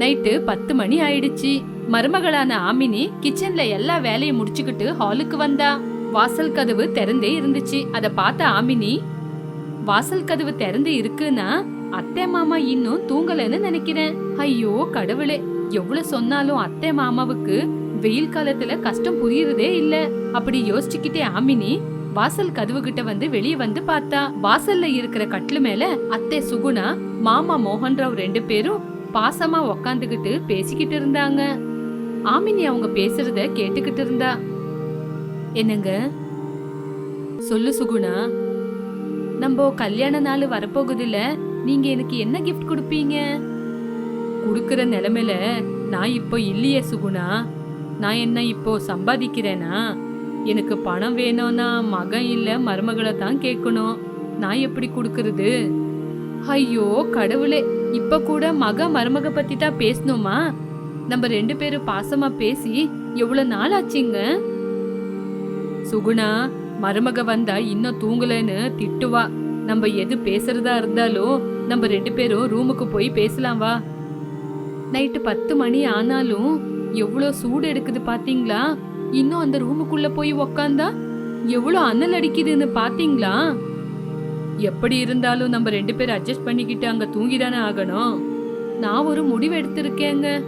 Night பத்து மணி ஆயிடுச்சு. மருமகளான ஆமினி கிச்சன்ல எல்லா வேலையும் முடிச்சுக்கிட்டு ஹாலுக்கு வந்தா. வாசல் கதவு திறந்தே இருந்துச்சு. அத பார்த்த ஆமினி வாசல் கதவு திறந்து இருக்குன்னா அத்தை மாமா இன்னும் தூங்கலன்னு நினைக்கிறேன். ஐயோ கடவுளே எவ்வளவு சொன்னாலும் அத்தை மாமாவுக்கு வெயில் காலத்துல கஷ்டம் புரியுறதே இல்ல. அப்படி யோசிச்சுக்கிட்டே ஆமினி வாசல் கதவு கிட்ட வந்து வெளியே வந்து பார்த்தா வாசல்ல இருக்கிற கட்டிலு மேல அத்தை சுகுணா மாமா மோகன் ராவ் ரெண்டு பேரும் பாசமா உக்காந்துகிட்டு பேசிக்கிட்டு இருந்தாங்க. ஆமினி அவங்க பேசுறத கேட்டுக்கிட்டு இருந்தா. என்னங்க? சொல்லு சுகுணா. நம்ம கல்யாண நாள் வரப்போகுதுல நீங்க எனக்கு என்ன கிஃப்ட் கொடுப்பீங்க? கொடுக்குற நிலைமையில நான் இப்போ இல்லையே சுகுணா. நான் என்ன இப்போ சம்பாதிக்கிறேனா? எனக்கு பணம் வேணும்னா மகன் இல்ல மருமகளை தான் கேட்கணும். நான் எப்படி கொடுக்கறது? ஐயோ கடவுளே. இப்ப கூட மக மருமக பத்தி தான் பேசணுமா? நம்ம ரெண்டு பேரும் பாசமா பேசி எவ்வளவு நாள் ஆச்சுங்க? சுகுணா மருமக வந்தா இன்னும் தூங்கலன்னு திட்டுவா. நம்ம எது பேசுறதா இருந்தாலும் நம்ம ரெண்டு பேரும் ரூமுக்கு போய் பேசலாம் வா. நைட்டு பத்து மணி ஆனாலும் எவ்வளோ சூடு எடுக்குது பாத்தீங்களா? இன்னும் அந்த ரூமுக்குள்ள போய் உக்காந்தா எவ்வளோ அனல் அடிக்குதுன்னு பாத்தீங்களா? எப்படி இருந்தாலும் நம்ம ரெண்டு பேரும் அட்ஜஸ்ட் பண்ணிக்கிட்டு அங்க தூங்கிதானே ஆகணும்? நான் ஒரு முடிவு எடுத்திருக்கேங்க.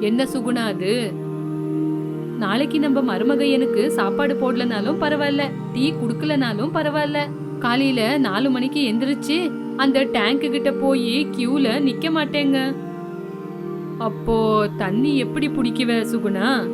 என்ன சுகுணா அது? நாளைக்கு நம்ம மருமக எனக்கு சாப்பாடு போடலனாலும் பரவாயில்ல டீ குடுக்கலனாலும் பரவாயில்ல. காலையில நாலு மணிக்கு எந்திரிச்சு அந்த டேங்க் கிட்ட போய் கியூல நிக்க மாட்டேங்க. அப்போ தண்ணி எப்படி பிடிக்குவ சுகுணா?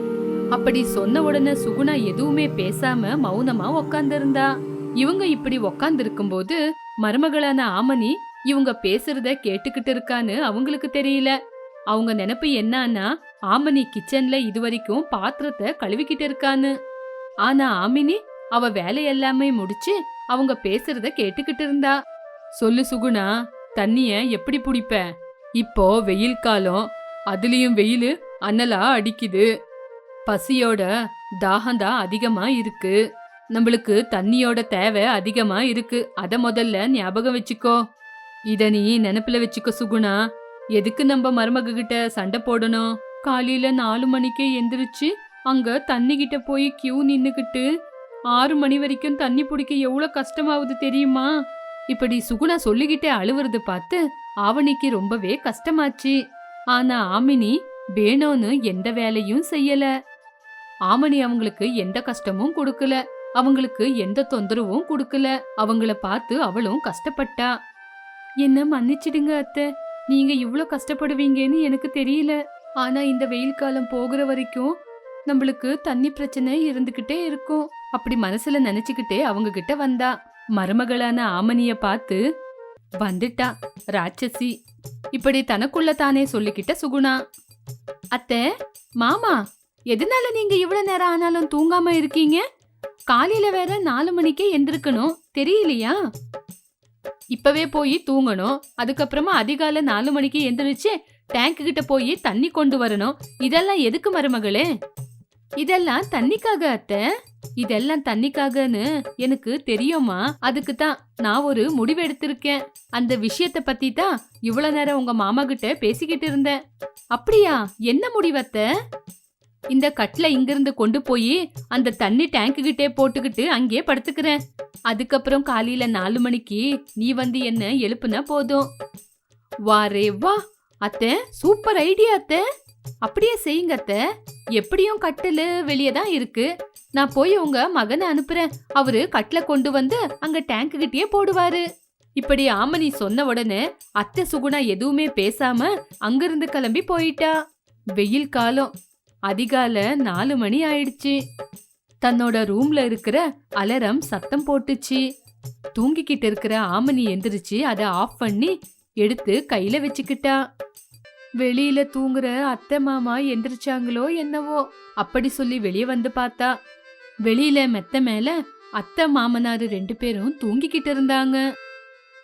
அப்படி சொன்ன உடனே சுகுணா எதுவுமே பேசாம மௌனமா உக்காந்துருந்தா. இவங்க இப்படி உக்காந்து இருக்கும்போது மருமகளான ஆமனி இவங்க பேசுறத கேட்டுக்கிட்டு இருக்கான்னு அவங்களுக்கு தெரியல. அவங்க நினைப்பு என்னன்னா ஆமனி கிச்சன்ல இதுவரைக்கும் பாத்திரத்தை கழுவிக்கிட்டு இருக்கான்னு. ஆனா ஆமினி அவ வேலையெல்லாமே முடிச்சு அவங்க பேசுறத கேட்டுக்கிட்டு இருந்தா. சொல்லு சுகுணா தண்ணிய எப்படி பிடிப்ப? இப்போ வெயில் காலம் அதுலயும் வெயில் அனலா அடிக்குது. பசியோட தாகம்தான் அதிகமா இருக்கு. நம்மளுக்கு தண்ணியோட தேவை அதிகமா இருக்கு. அத முதல்ல ஞாபகம் வச்சுக்கோ. இத நீ நினைப்புல வச்சுக்கோ சுகுணா. எதுக்கு நம்ம மருமக கிட்ட சண்டை போடணும்? காலையில நாலு மணிக்கே எந்திரிச்சு அங்க தண்ணி கிட்ட போய் கியூ நின்னுக்கிட்டு ஆறு மணி வரைக்கும் தண்ணி பிடிக்க எவ்வளவு கஷ்டமாவுது தெரியுமா? இப்படி சுகுணா சொல்லிக்கிட்டே அழுவுறது பார்த்து ஆவணிக்கு ரொம்பவே கஷ்டமாச்சு. ஆனா ஆமினி வேணும்னு எந்த வேலையும் செய்யல. ஆமணி அவங்களுக்கு எந்த கஷ்டமும் கொடுக்கல. அவங்களுக்கு எந்த தொந்தரவும் கொடுக்கல. அவங்கள பார்த்து அவளும் கஷ்டப்பட்டா. என்ன மன்னிச்சிடுங்க அத்தை. நீங்க இவ்வளோ கஷ்டப்படுவீங்கன்னு எனக்கு தெரியல. ஆனா இந்த வெயில் காலம் போகிற வரைக்கும் நம்மளுக்கு தண்ணி பிரச்சனை இருந்துகிட்டே இருக்கும். அப்படி மனசுல நினைச்சுக்கிட்டே அவங்க கிட்ட வந்தா. மருமகளான ஆமனிய பார்த்து வந்துட்டா ராட்சசி. இப்படி தனக்குள்ள தானே சொல்லிக்கிட்ட சுகுணா. அத்தை மாமா எதனால நீங்க இவ்வளவு நேரம் ஆனாலும் தூங்காம இருக்கீங்க? காலையில வேற நாலு மணிக்கே எந்திருக்கணும். தெரியலையா? இப்பவே போய் தூங்கணும். அதுக்கப்புறமா அதிகாலை நாலு மணிக்கு எந்திரிச்சு டேங்க் கிட்ட போய் தண்ணி கொண்டு வரணும். இதெல்லாம் எதுக்கு மருமகளே? இதெல்லாம் தண்ணிக்காக அத்தை. இதெல்லாம் தண்ணிக்காகன்னு எனக்கு தெரியுமா? அதுக்கு தான் நான் ஒரு முடிவு எடுத்திருக்கேன். அந்த விஷயத்த பத்தி தான் இவ்வளவு நேரம் உங்க மாமா கிட்ட பேசிக்கிட்டு இருந்தேன். அப்படியா? என்ன முடிவத்தை இந்த கட்ல இங்கிருந்து கொண்டு போய் அந்த தண்ணி டேங்க்கு கிட்டே போட்டுக்கிட்டு அங்கேயே படுத்துக்கிறேன். அதுக்கப்புறம் காலையில நாலு மணிக்கு நீ வந்து என்ன எழுப்புனா போதும். வாரே வா. அத்தை சூப்பர் ஐடியா அத்தை. அப்படியே செய்யுங்க அத்தை. எப்படியும் கட்டில் வெளியே தான் இருக்கு. நான் போய் உங்க மகனை அனுப்புறேன். அவரு கட்டில கொண்டு வந்து அங்க டேங்க் கிட்டேயே போடுவாரு. இப்படி ஆமணி சொன்ன உடனே அத்தை சுகுணா எதுவுமே பேசாம அங்கிருந்து கிளம்பி போயிட்டா. வெயில் காலம். அதிகால நாலு மணி ஆயிடுச்சு. தன்னோட ரூம்ல இருக்கிற அலரம் சத்தம் போட்டுச்சு. தூங்கிக்கிட்டு இருக்கிற ஆமனி எந்திரிச்சு அதை ஆஃப் பண்ணி எடுத்து கையில வச்சுக்கிட்டா. வெளியில தூங்குற அத்தை மாமா எந்திரிச்சாங்களோ என்னவோ அப்படி சொல்லி வெளியே வந்து பார்த்தா. வெளியில மெத்த மேல அத்தை மாமனாரு ரெண்டு பேரும் தூங்கிக்கிட்டு இருந்தாங்க.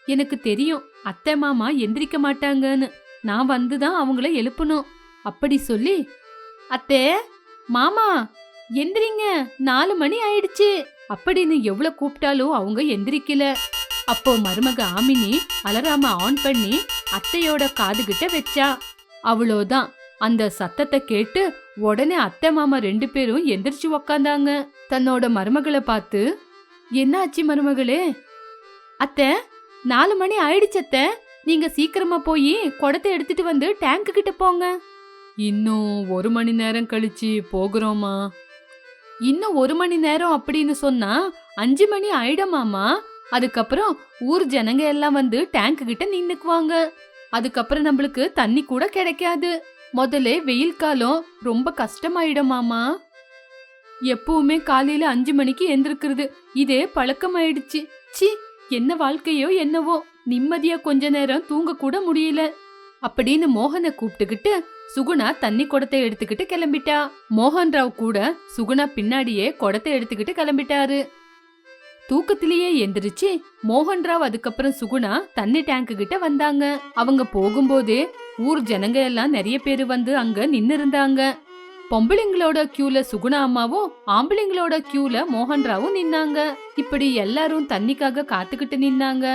எனக்கு தெரியும் அத்தை மாமா எந்திரிக்க மாட்டாங்கன்னு. நான் வந்துதான் அவங்கள எழுப்பணும். அப்படி சொல்லி அத்தே மாமா எந்திரிங்க. நாலு மணி ஆயிடுச்சு. அப்படின்னு எவ்வளவு கூப்பிட்டாலும் அவங்க எந்திரிக்கல. அப்போ மருமக ஆமினி அலராம ஆன் பண்ணி அத்தையோட காதுகிட்ட வச்சா. அவ்வளோதான். அந்த சத்தத்தை கேட்டு உடனே அத்தை மாமா ரெண்டு பேரும் எந்திரிச்சு உக்காந்தாங்க. தன்னோட மருமகளை பார்த்து என்னாச்சு மருமகளே? அத்தை நாலு மணி ஆயிடுச்சு அத்தை. நீங்க சீக்கிரமா போய் குடத்தை எடுத்துட்டு வந்து டேங்க் கிட்ட போங்க. இன்னும் ஒரு மணி நேரம் கழிச்சு போகிறோமா? இன்னும் ஒரு மணி நேரம் அப்படின்னு சொன்னா அஞ்சு மணி ஆயிடுமாமா? அதுக்கப்புறம் ஊர் ஜனங்க எல்லாம் வந்து டேங்க் கிட்ட நின்னுக்குவாங்க. அதுக்கப்புறம் நம்மளுக்கு தண்ணி கூட கிடைக்காது. முதல்ல வெயில் காலம் ரொம்ப கஷ்டமாயிடுமாமா? எப்பவுமே காலையில அஞ்சு மணிக்கு எந்திருக்கிறது. இதே பழக்கமாயிடுச்சு. சி என்ன வாழ்க்கையோ என்னவோ. நிம்மதியா கொஞ்ச நேரம் தூங்க கூட முடியல. அப்படின்னு மோகனை கூப்பிட்டுக்கிட்டு சுகுணா தண்ணி குடத்தை எடுத்துக்கிட்டு கிளம்பிட்டா. மோகன் ராவ் கூட சுகுணா பின்னாடியே குடத்தை எடுத்துக்கிட்டு கிளம்பிட்டாரு. தூக்கத்திலேயே எந்திரிச்சு மோகன் ராவ் அதுக்கப்புறம் சுகுணா தண்ணி டேங்க் கிட்ட வந்தாங்க. அவங்க போகும்போதே ஊர் ஜனங்க எல்லாம் நிறைய பேர் வந்து அங்க நின்னு இருந்தாங்க பொம்பளைங்களோட கியூல சுகுணா அம்மாவும் ஆம்பளைங்களோட கியூல மோகன் ராவும் நின்னாங்க. இப்படி எல்லாரும் தண்ணிக்காக காத்துக்கிட்டு நின்னாங்க.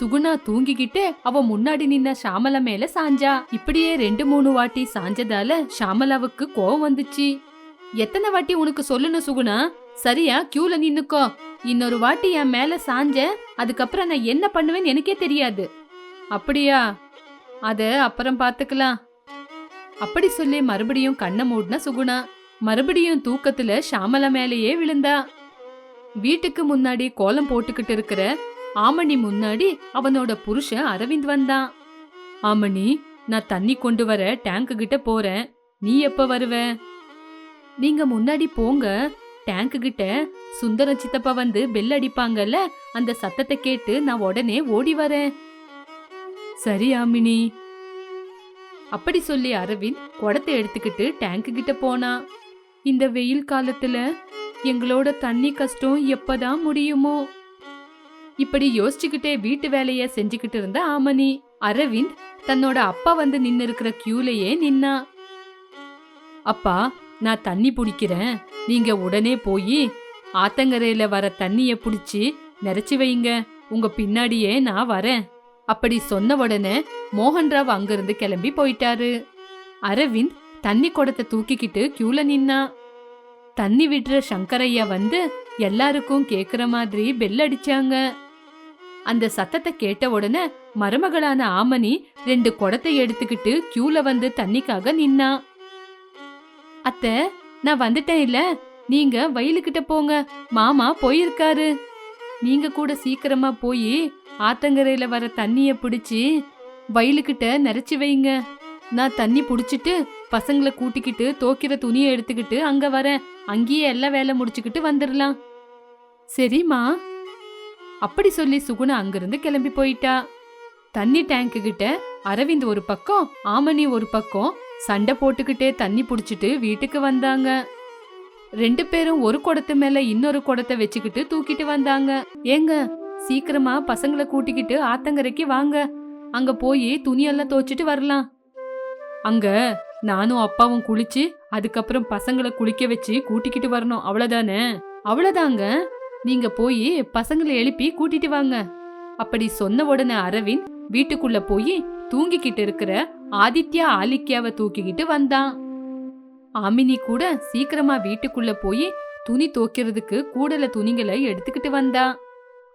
சுகுணா தூங்கிக்கிட்டு அவ முன்னாடி நின்ன ஷாமலா மேல சாஞ்சா. இப்படியே ரெண்டு மூணு வாட்டி சாஞ்சதால ஷாமலாவுக்கு கோவம் வந்துச்சு. எத்தனை வாட்டி உனக்கு சொல்லணும் சுகுணா? சரியா கியூல நின்னுக்கோ. இன்னொரு வாட்டி என் மேல சாஞ்ச அதுக்கப்புறம் நான் என்ன பண்ணுவேன்னு எனக்கே தெரியாது. அப்படியா? அத அப்புறம் பாத்துக்கலாம். அப்படி சொல்லி மறுபடியும் கண்ணை மூடின சுகுணா. மறுபடியும் தூக்கத்துல ஷாமலா மேலேயே விழுந்தா. வீட்டுக்கு முன்னாடி கோலம் போட்டுக்கிட்டு இருக்கிற ஆமணி முன்னாடி அவனோட புருஷன் அரவிந்த் வந்தான். ஆமணி நான் தண்ணி கொண்டு வர டேங்க் கிட்ட போறேன். நீ எப்ப வருவ? நீங்க முன்னாடி போங்க. டேங்க் கிட்ட சுந்தர சித்தப்பா வந்து பெல் அடிப்பாங்கல்ல அந்த சத்தத்தை கேட்டு நான் உடனே ஓடி வரேன். சரி ஆமினி. அப்படி சொல்லி அரவிந்த் குடத்தை எடுத்துக்கிட்டு டேங்க் கிட்ட போனா இந்த வெயில் காலத்துல எங்களோட தண்ணி கஷ்டம் எப்பதான் முடியுமோ? இப்படி யோசிச்சுக்கிட்டே வீட்டு வேலைய செஞ்சுக்கிட்டு இருந்த ஆமணி. அரவிந்த் தன்னோட அப்பா வந்து நின்னு இருக்கிற கியூலயே நின்னா. அப்பா நான் தண்ணி பிடிக்கிறேன். நீங்க உடனே போய் ஆத்தங்கரையில வர தண்ணிய புடிச்சு நிறைச்சி வைங்க. உங்க பின்னாடியே நான் வரேன். அப்படி சொன்ன உடனே மோகன்ராவ் அங்கிருந்து கிளம்பி போயிட்டாரு. அரவிந்த் தண்ணி குடத்தை தூக்கிக்கிட்டு கியூல நின்னா. தண்ணி விடுற சங்கரையா வந்து எல்லாருக்கும் கேக்குற மாதிரி பெல் அடிச்சாங்க. அந்த சத்தத்தை கேட்ட உடனே மருமகளான ஆமனி ரெண்டு குடத்தை எடுத்துக்கிட்டு கியூல வந்து தண்ணிக்காக நின்னா. அத்த நான் வந்துட்டேன் இல்ல. நீங்க வயலுக்கிட்ட போங்க. மாமா போயிருக்காரு. நீங்க கூட சீக்கிரமா போய் ஆத்தங்கரையில வர தண்ணிய பிடிச்சி வயலுக்கிட்ட நிறைச்சி வைங்க. நான் தண்ணி புடிச்சிட்டு பசங்களை கூட்டிக்கிட்டு தோக்கிற துணியை எடுத்துக்கிட்டு அங்க வரேன். அங்கேயே எல்லா வேலை முடிச்சுக்கிட்டு வந்துடலாம் சரிம்மா. அப்படி சொல்லி சுகுணா அங்கிருந்து கிளம்பி போயிட்டா. தண்ணி டேங்க்கு கிட்ட அரவிந்த் ஒரு பக்கம் ஆமணி ஒரு பக்கம் சண்டை போட்டுக்கிட்டே தண்ணி புடிச்சிட்டு வீட்டுக்கு வந்தாங்க. ரெண்டு பேரும் ஒரு குடத்து மேல இன்னொரு குடத்தை வச்சுக்கிட்டு தூக்கிட்டு வந்தாங்க. ஏங்க சீக்கிரமா பசங்களை கூட்டிக்கிட்டு ஆத்தங்கரைக்கு வாங்க. அங்க போய் துணியெல்லாம் துவைச்சிட்டு வரலாம். அங்க நானும் அப்பாவும் குளிச்சு அதுக்கப்புறம் பசங்களை குளிக்க வச்சு கூட்டிக்கிட்டு வரணும். அவ்வளவுதானே? அவ்வளவுதாங்க. நீங்க போய் பசங்களை எழுப்பி கூட்டிட்டு வாங்க. அப்படி சொன்ன உடனே அரவிந்த் வீட்டுக்குள்ள போய் தூங்கிக்கிட்டு இருக்கிற ஆதித்யா ஆலிக்யாவை தூக்கிக்கிட்டு வந்தான். ஆமினி கூட சீக்கிரமா வீட்டுக்குள்ள போய் துணி துவைக்கிறதுக்கு கூடல துணிகளை எடுத்துக்கிட்டு வந்தா.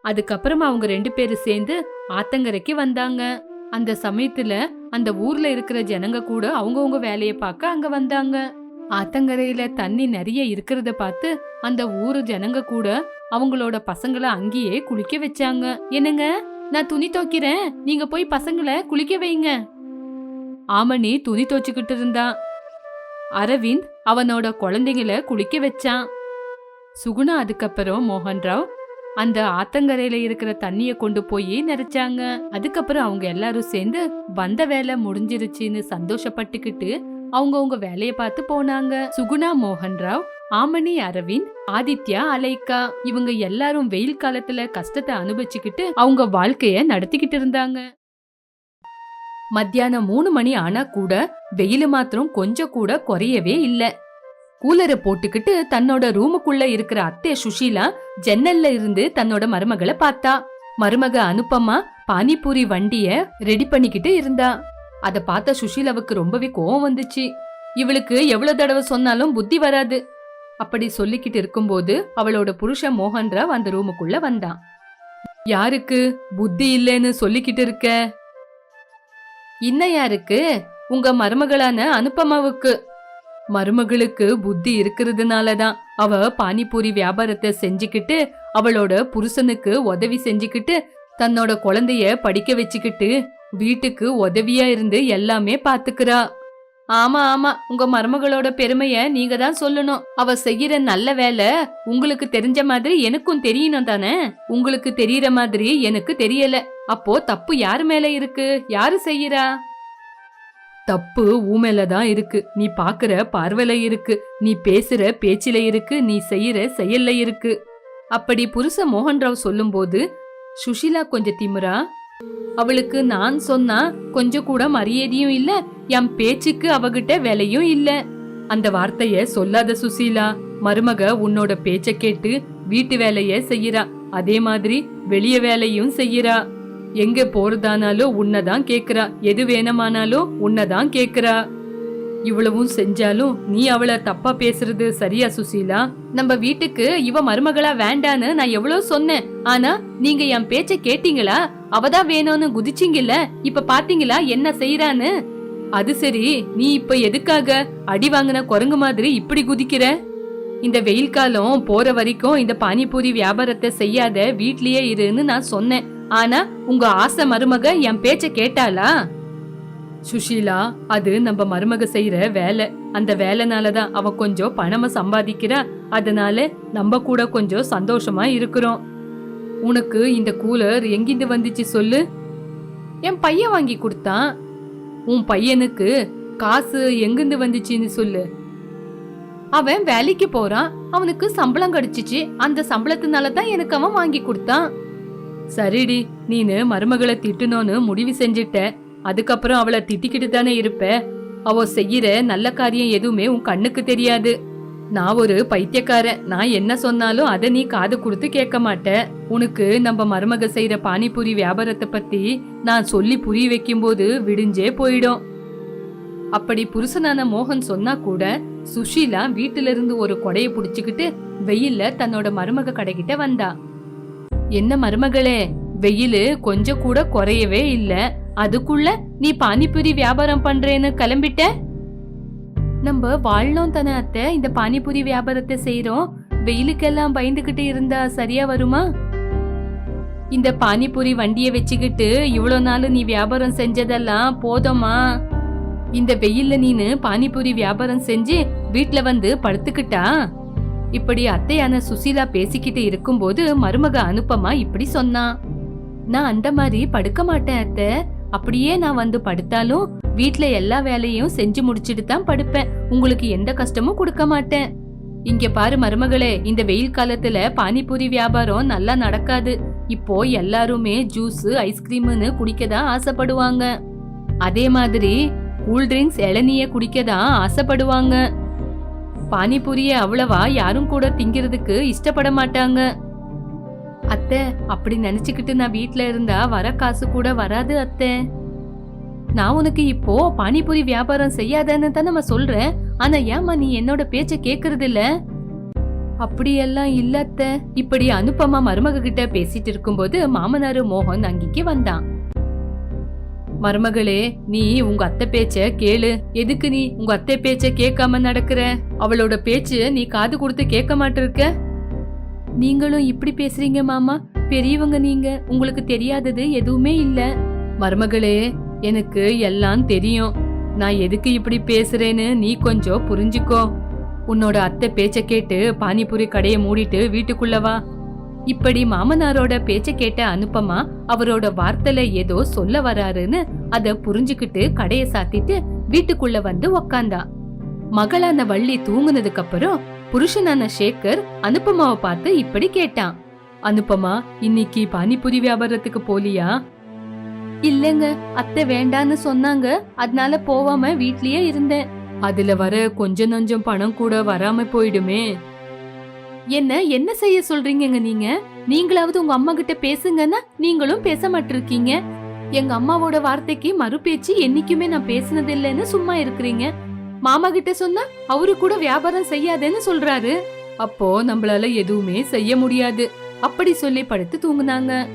அதுக்கப்புறமா அவங்க ரெண்டு பேரும் சேர்ந்து ஆத்தங்கரைக்கு வந்தாங்க. அந்த சமயத்துல அந்த ஊர்ல இருக்கிற ஜனங்க கூட அவங்கவுங்க வேலையை பார்க்க அங்க வந்தாங்க. ஆத்தங்கரையில தண்ணி நிறைய இருக்கிறத பார்த்து அந்த ஊர் ஜனங்க கூட அவங்களோட பசங்களை அங்கேயே குளிக்க வச்சாங்க. என்னங்க? நான் துணி துவைக்கிறேன். நீங்க போய் பசங்களை குளிக்க வைங்க. ஆமணி துணி துவைச்சுக்கிட்டு இருந்தான் அரவிந்த் அவனோட குழந்தைங்கள குளிக்க வச்சான். சுகுணா அதுக்கப்புறம் மோகன்ராவ் அந்த ஆத்தங்கரையில இருக்கிற தண்ணிய கொண்டு போய் நிறைச்சாங்க அதுக்கப்புறம் அவங்க எல்லாரும் சேர்ந்து வந்த வேலை முடிஞ்சிருச்சுன்னு சந்தோஷப்பட்டுக்கிட்டு அவங்கவுங்க வேலையை பார்த்து போனாங்க. சுகுணா மோகன்ராவ் ஆமணி அரவிந்த் ஆதித்யா அலைக்கா இவங்க எல்லாரும் வெயில் காலத்துல கஷ்டத்தை அனுபவிச்சுக்கிட்டு அவங்க வாழ்க்கைய நடத்திக்கிட்டு இருந்தாங்க. மத்தியானம் மூணு மணி ஆனா கூட வெயில் மாத்திரம் கொஞ்சம் கூட குறையவே இல்ல. கூலரை போட்டுக்கிட்டு தன்னோட ரூமுக்குள்ள இருக்கிற அத்தை சுஷீலா ஜன்னல்ல இருந்து தன்னோட மருமகளை பார்த்தா. மருமக அனுப்பமா பானிபூரி வண்டிய ரெடி பண்ணிக்கிட்டு இருந்தா. அத பார்த்த சுஷீலாவுக்கு ரொம்பவே கோவம் வந்துச்சு. இவளுக்கு எவ்வளவு தடவை சொன்னாலும் புத்தி வராது. அப்படி சொல்லிக்கிட்டு இருக்கும்போது அவளோட புருஷன் மோகன்ராவ் அந்த ரூமுக்குள்ள வந்தான். யாருக்கு? புத்தி இல்லைன்னு சொல்லிக்கிட்டு இருக்க? இன்ன யாருக்கு? உங்க மருமகளான அனுப்பமாவுக்கு மருமகளுக்கு புத்தி இருக்கிறதுனால தான் அவ பானிபூரி வியாபாரத்தை செஞ்சுக்கிட்டு அவளோட புருஷனுக்கு உதவி செஞ்சுக்கிட்டு தன்னோட குழந்தைய படிக்க வச்சுக்கிட்டு வீட்டுக்கு உதவியா இருந்து எல்லாமே பாத்துக்கிறா. ஆமா ஆமா. உங்க மருமகளோட பெருமைய நீங்க தான் சொல்லணும். அவ செய்யற நல்ல வேலை உங்களுக்கு தெரிஞ்ச மாதிரி எனக்கும் தெரியணும் தானே? உங்களுக்கு தெரியற மாதிரி எனக்கு தெரியல. அப்போ தப்பு யாரு மேல இருக்கு? யாரு செய்யறா? தப்பு ஊமேல தான் இருக்கு. நீ பாக்குற பார்வையில இருக்கு. நீ பேசுற பேச்சில இருக்கு. நீ செய்யற செயல்ல இருக்கு. அப்படி புருஷ மோகன்ராவ் சொல்லும்போது சுஷிலா கொஞ்சம் திமுறா அவளுக்கு நான் சொன்னா கொஞ்சம் கூட மரியாதையும் இல்ல என் பேச்சுக்கு அவகிட்ட விலையும் இல்ல. அந்த வார்த்தைய சொல்லாத சுசீலா மருமக உன்னோட பேச்ச கேட்டு வீட்டு வேலைய செய்யறா. அதே மாதிரி வெளிய வேலையும் செய்யறா. எங்க போறதானாலும் உன்னதான் கேக்குறா. எது வேணுமானாலும் உன்னதான் கேக்குறா. இவ்வளவும் செஞ்சாலும் நீ அவள தப்பா பேசுறது சரியா சுசீலா? நம்ம வீட்டுக்கு இவ மருமகளா வேண்டான்னு நான் எவ்வளவு சொன்னேன். ஆனா நீங்க என் பேச்ச கேட்டீங்களா? அவதான் வேணும்னு குதிச்சிங்கல்ல இப்ப பாத்தீங்களா என்ன செய்யறான்னு அது சரி நீ இப்ப எதுக்காக அடி வாங்கின குரங்கு மாதிரி இப்படி குதிக்கிற? இந்த வெயில் காலம் போற வரைக்கும் இந்த பானிபூரி வியாபாரத்தை செய்யாத வீட்லயே இருன்னு நான் சொன்னேன். ஆனா உங்க ஆசை மருமக என் பேச்ச கேட்டாளா? சுஷீலா அது நம்ம மருமக செய்யற வேலை. அந்த வேலைனால தான் அவ கொஞ்சம் பணமா சம்பாதிக்கிறா. அதனால நம்ம கூட கொஞ்சம் சந்தோஷமா இருக்கிறோம். உனக்கு இந்த கூலர் எங்கிருந்து வந்துச்சு சொல்லு. என் பையன் வாங்கி கொடுத்தான். உன் பையனுக்கு காசு எங்கிருந்து வந்துச்சுன்னு சொல்லு. அவன் வேலைக்கு போறான். அவனுக்கு சம்பளம் கிடைச்சிச்சு. அந்த சம்பளத்தினால தான் எனக்கு அவன் வாங்கி கொடுத்தான். சரிடி நீனு மருமகளை திட்டணும்னு முடிவு செஞ்சிட்ட. அதுக்கப்புறம் அவளை திட்டிக்கிட்டு தானே இருப்ப? அவ செய்யற நல்ல காரியம் எதுவுமே உன் கண்ணுக்கு தெரியாது. நான் ஒரு பைத்தியக்காரன். நான் என்ன சொன்னாலும் அதை நீ காது கொடுத்து கேட்க மாட்ட. உனக்கு நம்ம மருமக செய்யற பானிபூரி வியாபாரத்தை பத்தி நான் சொல்லி புரிய வைக்கும்போது விடிஞ்சே போயிடும். அப்படி புருஷனான மோகன் சொன்னா கூட சுஷீலா வீட்டுல இருந்து ஒரு கொடைய புடிச்சுக்கிட்டு வெயில்ல தன்னோட மருமக கடைகிட்ட வந்தா. என்ன மருமகளே வெயில் கொஞ்சம் கூட குறையவே இல்லை. அதுக்குள்ள நீ பானிபூரி வியாபாரம் பண்றேன்னு கிளம்பிட்ட? நம்ம வாழணும் தானே அத்தை. இந்த பானிபூரி வியாபாரத்தை செய்யறோம் வெயிலுக்கெல்லாம் பயந்துகிட்டு இருந்தா சரியா வருமா? இந்த பானிபூரி வண்டியை வச்சுக்கிட்டு இவ்வளோ நாள் நீ வியாபாரம் செஞ்சதெல்லாம் போதுமா? இந்த வெயில்ல நீனு பானிபூரி வியாபாரம் செஞ்சு வீட்ல வந்து படுத்துக்கிட்டா? இப்படி அத்தையான சுசீலா பேசிக்கிட்டு இருக்கும்போது மருமக அனுப்பமா இப்படி சொன்னான் நான் அந்த மாதிரி படுக்க மாட்டேன் அத்தை. அப்படியே நான் வந்து படுத்தாலும் வீட்ல எல்லா வேலையும் செஞ்சு முடிச்சிட்டு தான் படுப்பேன். உங்களுக்கு எந்த கஷ்டமும் கொடுக்க மாட்டேன். இங்க பாரு மருமகளே இந்த வெயில் காலத்துல பானிபூரி வியாபாரம் நல்லா நடக்காது. இப்போ எல்லாருமே ஜூஸ் ஐஸ்கிரீம்னு குடிக்க தான் ஆசைப்படுவாங்க. அதே மாதிரி கூல் ட்ரிங்க்ஸ் இளநிய குடிக்க தான் ஆசைப்படுவாங்க. பானிபூரிய அவ்வளவா யாரும் கூட திங்கிறதுக்கு இஷ்டப்பட மாட்டாங்க. அத்தை அப்படி நினைச்சுக்கிட்டு நான் வீட்ல இருந்தா வர காசு கூட வராது அத்தை. நான் உனக்கு இப்போ பானிபூரி வியாபாரம் செய்யாதன்னு தான் நம்ம சொல்றேன். ஆனா ஏமா நீ என்னோட பேச்ச கேக்குறது இல்ல? அப்படியெல்லாம் இல்ல அத்தை. இப்படி அனுப்பமா மருமக கிட்ட பேசிட்டு இருக்கும்போது மாமனாரு மோகன் அங்கிக்கு வந்தான். மருமகளே நீ உங்க அத்தை பேச்ச கேளு. எதுக்கு நீ உங்க அத்தை பேச்ச கேட்காம நடக்கிற? அவளோட பேச்சு நீ காது கொடுத்து கேட்க மாட்டிருக்க? நீங்களும் இப்படி பேசுறீங்க மாமா? பெரியவங்க நீங்க. உங்களுக்கு தெரியாதது எதுவுமே இல்ல. மருமகளே எனக்கு எல்லாம் தெரியும். நான் எதுக்கு இப்படி பேசுறேன்னு நீ கொஞ்சம் புரிஞ்சுக்கோ. உன்னோட அத்தை பேச்ச கேட்டு பானிபூரி கடையை மூடிட்டு வீட்டுக்குள்ள வா. இப்படி மாமனாரோட பேச்ச கேட்ட அனுப்பமா அவரோட வார்த்தையில ஏதோ சொல்ல வராருன்னு அத புரிஞ்சுக்கிட்டு கடைய சாத்திட்டு வீட்டுக்குள்ள வந்து உக்காந்தா. மகளான வள்ளி தூங்குனதுக்கு அப்புறம் புருஷனான சேகர் அனுப்பமாவை பார்த்து இப்படி கேட்டான். அனுப்பமா இன்னைக்கு பானிபூரி வியாபாரத்துக்கு போலியா? இல்லங்க அத்தை வேண்டான்னு சொன்னாங்க. அதனால போவாம வீட்லயே இருந்தேன். அதுல வர கொஞ்ச நஞ்சம் பணம் கூட வராம போயிடுமே. என்ன என்ன செய்ய சொல்றீங்கங்க நீங்க? நீங்களாவது உங்க அம்மா கிட்ட பேசுங்கன்னா நீங்களும் பேச மாட்டிருக்கீங்க. எங்க அம்மாவோட வார்த்தைக்கு மறுபேச்சு என்னைக்குமே நான் பேசினது இல்லைன்னு சும்மா இருக்கிறீங்க. மாமா கிட்ட சொன்னா அவரு கூட வியாபாரம் செய்யாதேன்னு சொல்றாரு. அப்போ நம்மளால எதுவுமே செய்ய முடியாது. அப்படி சொல்லி படுத்து தூங்குனாங்க.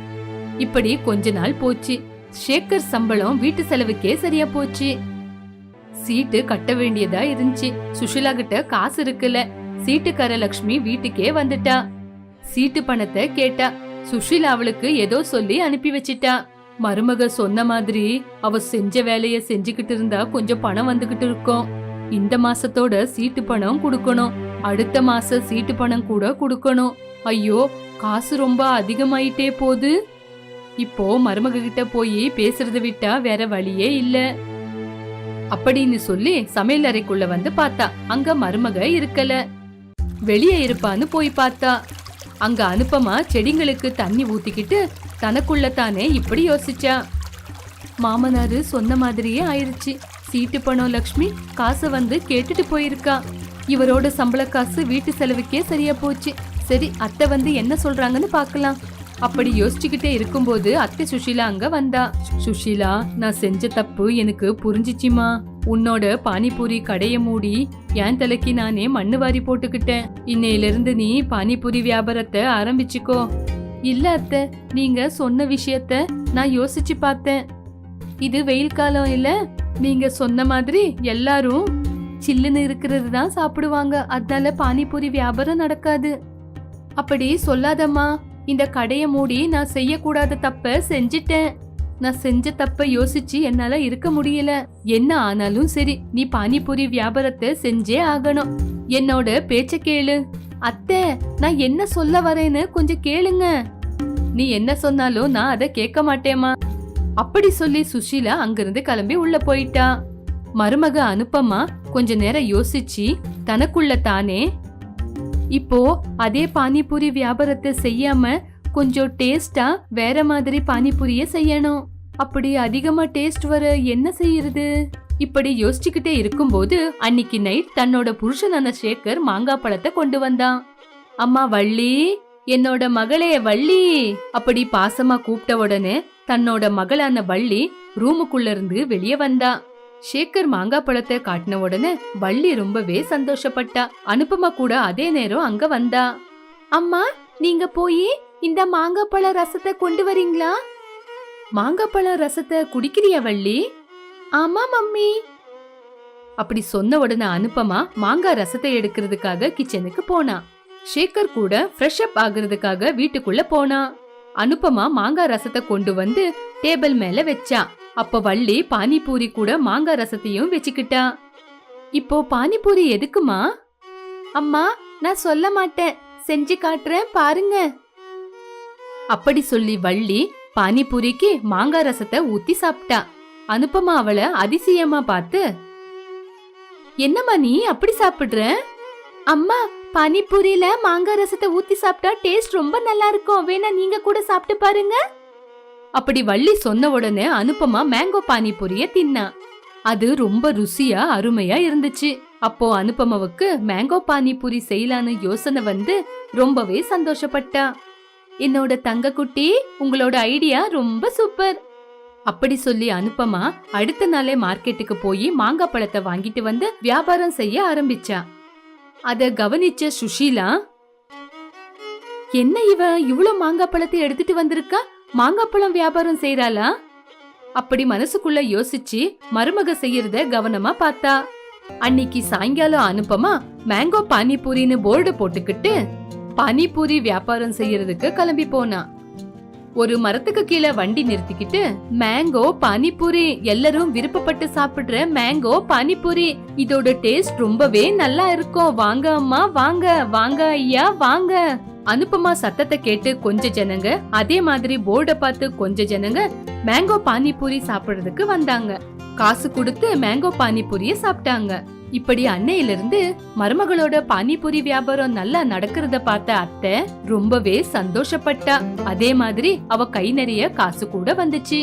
இப்படி கொஞ்ச நாள் போச்சு. ஷேகர் சம்பளம் வீட்டு செலவுக்கே சரியா போச்சு. சீட்டு கட்ட வேண்டியதா இருந்துச்சு. சுஷிலா கிட்ட காசு இருக்குல்ல. சீட்டுக்கார லக்ஷ்மி வீட்டுக்கே வந்துட்டா. சீட்டு பணத்தை கேட்டா. சுஷிலா அவளுக்கு ஏதோ சொல்லி அனுப்பி வச்சிட்டா. மருமக சொன்ன மாதிரி அவ செஞ்ச வேலைய செஞ்சுக்கிட்டு இருந்தா கொஞ்சம் பணம் வந்துகிட்டு இருக்கும். இந்த மாசத்தோட சீட்டு பணம் கொடுக்கணும். அடுத்த மாச சீட்டு பணம் கூட கொடுக்கணும். ஐயோ காசு ரொம்ப அதிகமாயிட்டே போகுது. இப்போ மருமக கிட்ட போய் பேசுறத விட்டா வேற வழியே இல்ல. அப்படின்னு சொல்லி சமையல் அறைக்குள்ள வந்து பார்த்தா அங்க மருமக இருக்கல. வெளியே இருப்பான்னு போய் பார்த்தா. அங்க அனுப்பமா செடிங்களுக்கு தண்ணி ஊத்திக்கிட்டு தனக்குள்ள தானே இப்படி யோசிச்சா. மாமனாரு சொன்ன மாதிரியே ஆயிடுச்சு சீட்டு பணம் லக்ஷ்மி. காசை வந்து கேட்டுட்டு போயிருக்கா. இவரோட சம்பள காசு வீட்டு செலவுக்கே சரியா போச்சு. சரி அத்தை வந்து என்ன சொல்றாங்கன்னு பார்க்கலாம். அப்படி யோசிச்சுக்கிட்டே இருக்கும்போது அத்தை சுஷீலா அங்க வந்தா. சுஷீலா நான் செஞ்ச தப்பு எனக்கு புரிஞ்சிச்சுமா? உன்னோட பானிபூரி கடைய மூடி என் தலைக்கு நானே மண்ணு வாரி போட்டுக்கிட்டேன். இன்னையில இருந்து நீ பானிபூரி வியாபாரத்தை ஆரம்பிச்சுக்கோ. இல்ல அத்தை நீங்க சொன்ன விஷயத்த நான் யோசிச்சு பார்த்தேன். இது வெயில் காலம் இல்ல. நீங்க சொன்ன மாதிரி எல்லாரும் சில்லுன்னு இருக்கிறது தான் சாப்பிடுவாங்க. அதனால பானிபூரி வியாபாரம் நடக்காது. அப்படி சொல்லாதம்மா. இந்த கடையை மூடி நான் செய்யக்கூடாத தப்ப செஞ்சிட்டேன். நான் செஞ்ச தப்ப யோசிச்சு என்னால இருக்க முடியல. என்ன ஆனாலும் சரி நீ பானிபூரி வியாபாரத்தை செஞ்சே ஆகணும். என்னோட பேச்ச கேளு. அத்தை நான் என்ன சொல்ல வரேன்னு கொஞ்சம் கேளுங்க. நீ என்ன சொன்னாலும் நான் அதை கேட்க மாட்டேமா அப்படி சொல்லி சுஷீலா அங்கிருந்து கிளம்பி உள்ள போயிட்டா. மருமக அனுப்பமா கொஞ்ச நேரம் யோசிச்சு தனக்குள்ள தானே. இப்போ அதே பானிபூரி வியாபாரத்தை செய்யாம கொஞ்சம் டேஸ்டா வேற மாதிரி பானிபூரிய செய்யணும். அப்படி அதிகமா டேஸ்ட் வர என்ன செய்யறது? இப்படி யோசிச்சுக்கிட்டே இருக்கும்போது அன்னிக்கு நைட் தன்னோட புருஷனான சேகர் மாங்காய் பழத்தை கொண்டு வந்தான். அம்மா வள்ளி என்னோட மகளே வள்ளி அப்படி பாசமா கூப்பிட்ட உடனே தன்னோட மகளான வள்ளி ரூமுக்குள்ள இருந்து வெளியே வந்தா. சேகர் மாங்காய் பழத்தை காட்டின உடனே வள்ளி ரொம்பவே சந்தோஷப்பட்டா. அனுப்பமா கூட அதே நேரம் அங்க வந்தா. அம்மா நீங்க போய் இந்த மாங்காய் பழ ரசத்தை கொண்டு வரீங்களா? மாங்காய் பழ ரசத்தை குடிக்கிறியா வள்ளி? ஆமா மம்மி. அப்படி சொன்ன உடனே அனுப்பமா மாங்காய் ரசத்தை எடுக்கிறதுக்காக கிச்சனுக்கு போனா. சேகர் கூட ஃப்ரெஷ் அப் ஆகுறதுக்காக வீட்டுக்குள்ள போனா. அனுப்பமா மாங்காய் ரசத்தை கொண்டு வந்து டேபிள் மேல வச்சா. அப்ப வள்ளி பானிபூரி கூட மாங்காய் ரசத்தையும் வச்சுக்கிட்டா. இப்போ பானிபூரி எதுக்குமா? அம்மா நான் சொல்ல மாட்டேன். செஞ்சு காட்டுறேன் பாருங்க. அப்படி சொல்லி வள்ளி பானிபூரிக்கு மாங்காய் ரசத்தை ஊத்தி சாப்பிட்டா. அனுப்பமா அவளை அதிசயமா பார்த்து. என்னம்மா நீ அப்படி சாப்பிடுற? அம்மா பானிபூரியில மாங்காய் ரசத்தை ஊத்தி சாப்பிட்டா டேஸ்ட் ரொம்ப நல்லா இருக்கும் வேணா நீங்க கூட சாப்பிட்டு பாருங்க. அப்படி வள்ளி சொன்ன உடனே அனுப்பமா மேங்கோ பானிபூரிய தின்னா. அது ரொம்ப ருசியா அருமையா இருந்துச்சு. அப்போ அனுப்பமாவுக்கு மேங்கோ பானிபூரி செய்யலான்னு யோசனை வந்து ரொம்பவே சந்தோஷப்பட்டா. என்னோட தங்க குட்டி உங்களோட ஐடியா ரொம்ப சூப்பர். அப்படி சொல்லி அனுப்பமா அடுத்த நாளே மார்க்கெட்டுக்கு போய் மாங்காய் பழத்தை வாங்கிட்டு வந்து வியாபாரம் செய்ய ஆரம்பிச்சா. அத கவனிச்ச சுஷீலா என்ன இவ இவ்வளவு மாங்காய் பழத்தை எடுத்துட்டு வந்திருக்கா? மாங்காய் பழம் வியாபாரம் செய்யறாளா அப்படி மனசுக்குள்ள யோசிச்சு மருமக செய்யறத கவனமா பார்த்தா. அன்னைக்கு சாயங்காலம் அனுப்பமா மேங்கோ பானிபூரின்னு போர்டு போட்டுக்கிட்டு பானிபூரி வியாபாரம் செய்யறதுக்கு கிளம்பி போனா. ஒரு மரத்துக்கு கீழே வண்டி நிறுத்திக்கிட்டு மேங்கோ பானிபூரி எல்லாரும் விருப்பப்பட்டு சாப்பிடுற மேங்கோ பானிபூரி. இதோட டேஸ்ட் ரொம்பவே நல்லா இருக்கும். வாங்க அம்மா வாங்க வாங்க ஐயா வாங்க. அனுப்பமா சத்தத்தை கேட்டு கொஞ்ச ஜனங்க அதே மாதிரி போர்டை பார்த்து கொஞ்ச ஜனங்க மேங்கோ பானிபூரி சாப்பிடுறதுக்கு வந்தாங்க. காசு கொடுத்து மேங்கோ பானிபூரிய சாப்பிட்டாங்க. இப்படி அன்னையிலிருந்து மருமகளோட பானிபூரி வியாபாரம் நல்லா நடக்கிறத பார்த்த அத்தை ரொம்பவே சந்தோஷப்பட்டா. அதே மாதிரி அவ கை நிறைய காசு கூட வந்துச்சு.